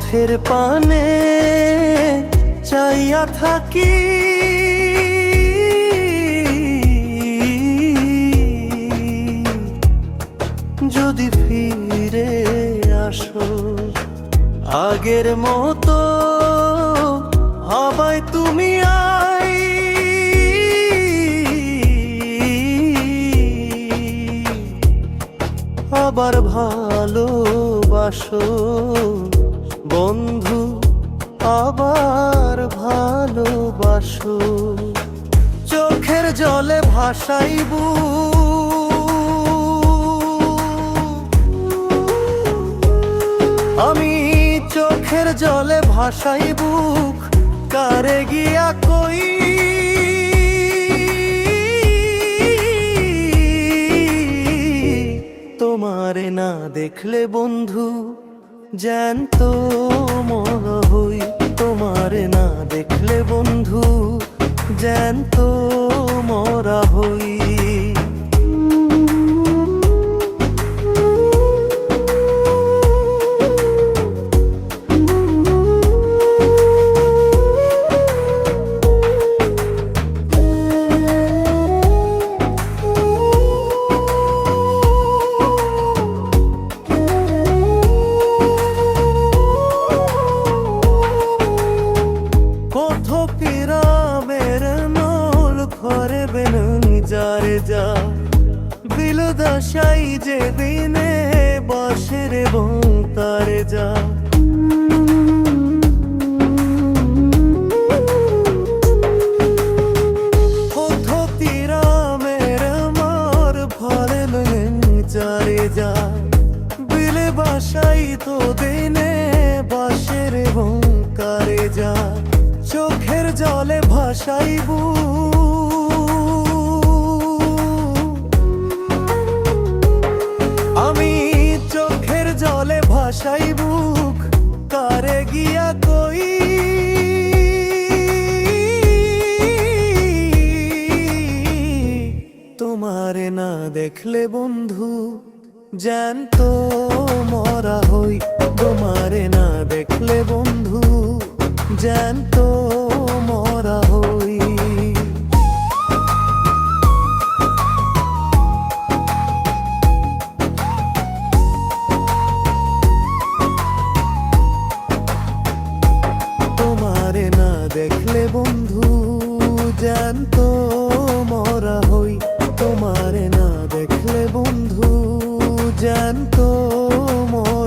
চোখের পানে চাইয়া থাকি। যদি ফিরে আসো আগের মতো আবাই তুমি আই। আবার ভালোবাসো বন্ধু, আবার ভালোবাসো। চোখের জলে ভাসাইবু। আমি চোখের জলে ভাসাই বুক কারে গিয়া কই? তোমারে না দেখলে বন্ধু জ্যান্ত মর যারে যা। বিল দশাই যে দিনে বসের এবং তারে যা। বাসাই তো দিনে বাসের এবং কারে যা। চোখের জলে ভাসাইবু আমি জলে বুক কারে গিয়া কই? তোমারে না দেখলে বন্ধু জ্যান্ত মরা হই। তোমারে না দেখলে বন্ধু জ্যান্ত জ্যান্ত মরা হই তোমারে না দেখলে বন্ধু জ্যান্ত মরা